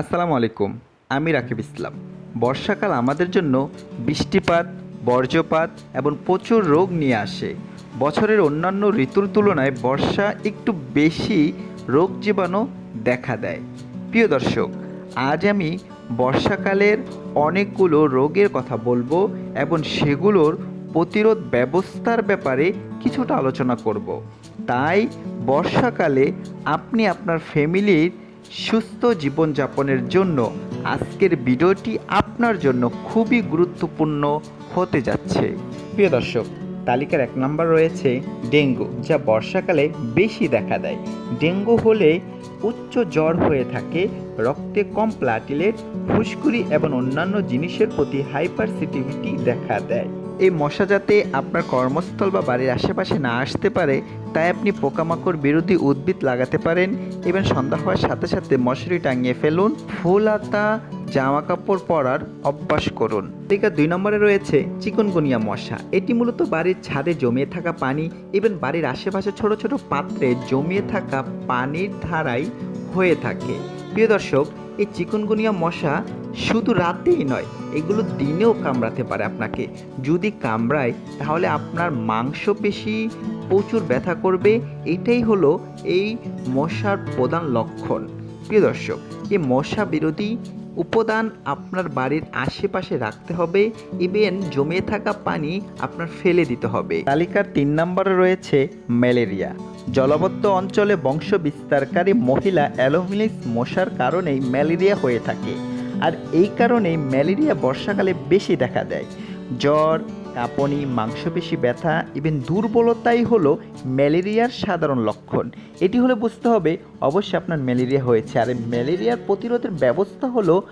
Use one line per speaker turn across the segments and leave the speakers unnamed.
আসসালামু আলাইকুম, আমি রাকিব ইসলাম। বর্ষাকাল আমাদের জন্য বৃষ্টিপাত, বর্জ্যপাত এবং প্রচুর রোগ নিয়ে আসে। বছরের অন্যান্য ঋতুর তুলনায় বর্ষা একটু বেশি রোগ জীবাণু দেখা দেয়। প্রিয় দর্শক, আজ আমি বর্ষাকালের অনেকগুলো রোগের কথা বলব এবং সেগুলোর প্রতিরোধ ব্যবস্থার ব্যাপারে কিছুটা আলোচনা করব। তাই বর্ষাকালে আপনি আপনার ফ্যামিলির সুস্থ জীবনযাপনের জন্য আজকের ভিডিওটি আপনার জন্য খুবই গুরুত্বপূর্ণ হতে যাচ্ছে। প্রিয় দর্শক, তালিকার এক নম্বর রয়েছে ডেঙ্গু, যা বর্ষাকালে বেশি দেখা দেয়। ডেঙ্গু হলে উচ্চ জ্বর হয়ে থাকে, রক্তে কম প্লাটিলেট ফুসকুড়ি এবং অন্যান্য জিনিসের প্রতি হাইপারসিটিভিটি দেখা দেয়। এই মশা যাতে আপনার কর্মস্থল বা বাড়ির আশেপাশে না আসতে পারে, তাই আপনি পোকামাকড় বিরোধী উদ্ভিদ লাগাতে পারেন। এবং সন্ধ্যা হওয়ার সাথে সাথে মশারি টাঙিয়ে ফেলুন। ফুল, আতা জামা কাপড় পরার অভ্যাস করুন। তালিকা দুই নম্বরে রয়েছে চিকনগুনিয়া মশা। এটি মূলত বাড়ির ছাদে জমিয়ে থাকা পানি এবং বাড়ির আশেপাশে ছোট ছোট পাত্রে জমিয়ে থাকা পানির ধারাই হয়ে থাকে। প্রিয় দর্শক, এই চিকনগুনিয়া মশা শুধু রাতেই নয়, এগুলো দিনেও কামড়াতে পারে আপনাকে। যদি কামড়ায়, তাহলে আপনার মাংসপেশি প্রচুর ব্যথা করবে। এটাই হলো এই মশার প্রধান লক্ষণ। প্রিয় দর্শক, এই মশা বিরোধী উপাদান আপনার বাড়ির আশেপাশে রাখতে হবে। ইভেন জমে থাকা পানি আপনার ফেলে দিতে হবে। তালিকার তিন নম্বরে রয়েছে ম্যালেরিয়া। জলবদ্ধ অঞ্চলে বংশ বিস্তারকারী মহিলা অ্যালোভিলিস মশার কারণেই ম্যালেরিয়া হয়ে থাকে। আর এই কারণেই ম্যালেরিয়া বর্ষাকালে বেশি দেখা দেয়। জ্বর, কাঁপনি, মাংসপেশি ব্যথা ইভেন দুর্বলতাই হলো ম্যালেরিয়ার সাধারণ লক্ষণ। এটি হলে বুঝতে হবে, অবশ্যই আপনার ম্যালেরিয়া হয়েছে। আর ম্যালেরিয়ার প্রতিরোধের ব্যবস্থা হলো,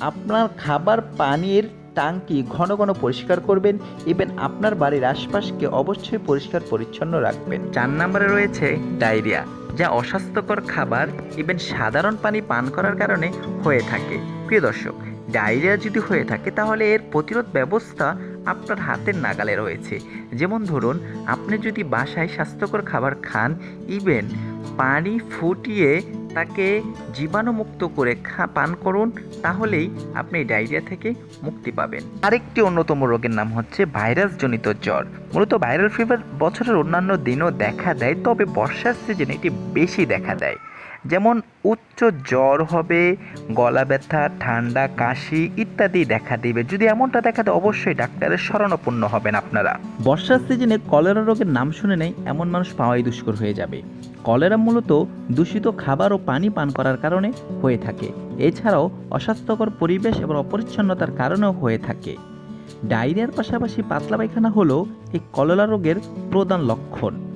আপনার খাবার পানির টাঙ্কি ঘন ঘন পরিষ্কার করবেন ইভেন আপনার বাড়ির আশপাশকে অবশ্যই পরিষ্কার পরিচ্ছন্ন রাখবেন। চার নম্বরে রয়েছে ডায়রিয়া, যা অস্বাস্থ্যকর খাবার ইভেন সাধারণ পানি পান করার কারণে হয়ে থাকে। প্রিয় দর্শক, ডায়রিয়া যদি হয়ে থাকে, তাহলে এর প্রতিরোধ ব্যবস্থা আপনার হাতের নাগালে রয়েছে। যেমন ধরুন, আপনি যদি বাসায় স্বাস্থ্যকর খাবার খান ইভেন পানি ফুটিয়ে তাকে জীবাণুমুক্ত করে খা, পান করুন, তাহলেই আপনি ডায়রিয়া থেকে মুক্তি পাবেন। আরেকটি অন্যতম রোগের নাম হচ্ছে ভাইরাসজনিত জ্বর। মূলত ভাইরাল ফিভার বছরের অন্যান্য দিনও দেখা দেয়, তবে বর্ষার সিজনে এটি বেশি দেখা দেয়। যেমন উচ্চ জ্বর হবে, গলা ব্যথা, ঠান্ডা, কাশি ইত্যাদি দেখা দিবে। যদি এমনটা দেখা দেয়, অবশ্যই ডাক্তারের শরণাপন্ন হবেন আপনারা। বর্ষার সিজনে কলেরা রোগের নাম শুনে নেই, এমন মানুষ পাওয়াই দুষ্কর হয়ে যাবে। কলেরা মূলত দূষিত খাবার ও পানি পান করার কারণে হয়ে থাকে। এছাড়াও অস্বাস্থ্যকর পরিবেশ এবং অপরিচ্ছন্নতার কারণেও হয়ে থাকে। ডায়রিয়ার পাশাপাশি পাতলা পায়খানা হলো এই কলেরা রোগের প্রধান লক্ষণ।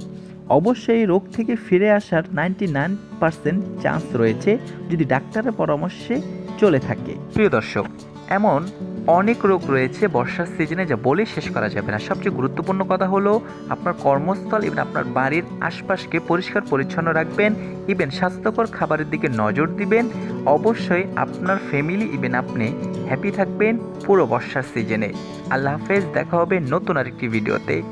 অবশ্যই রোগ থেকে ফিরে আসার নাইনটি নাইন পার্সেন্ট চান্স রয়েছে যদি ডাক্তারের পরামর্শে চলে থাকে। প্রিয় দর্শক, এমন অনেক রোগ রয়েছে বর্ষার সিজনে যা বলে শেষ করা যাবে না। সবচেয়ে গুরুত্বপূর্ণ কথা হলো আপনার কর্মস্থল এবং আপনার বাড়ির আশপাশকে পরিষ্কার পরিচ্ছন্ন রাখবেন ইভেন স্বাস্থ্যকর খাবারের দিকে নজর দিবেন। অবশ্যই আপনার ফ্যামিলি ইভেন আপনি হ্যাপি থাকবেন পুরো বর্ষার সিজনে আল্লাহ হাফেজ, দেখা হবে নতুন আরেকটি ভিডিওতে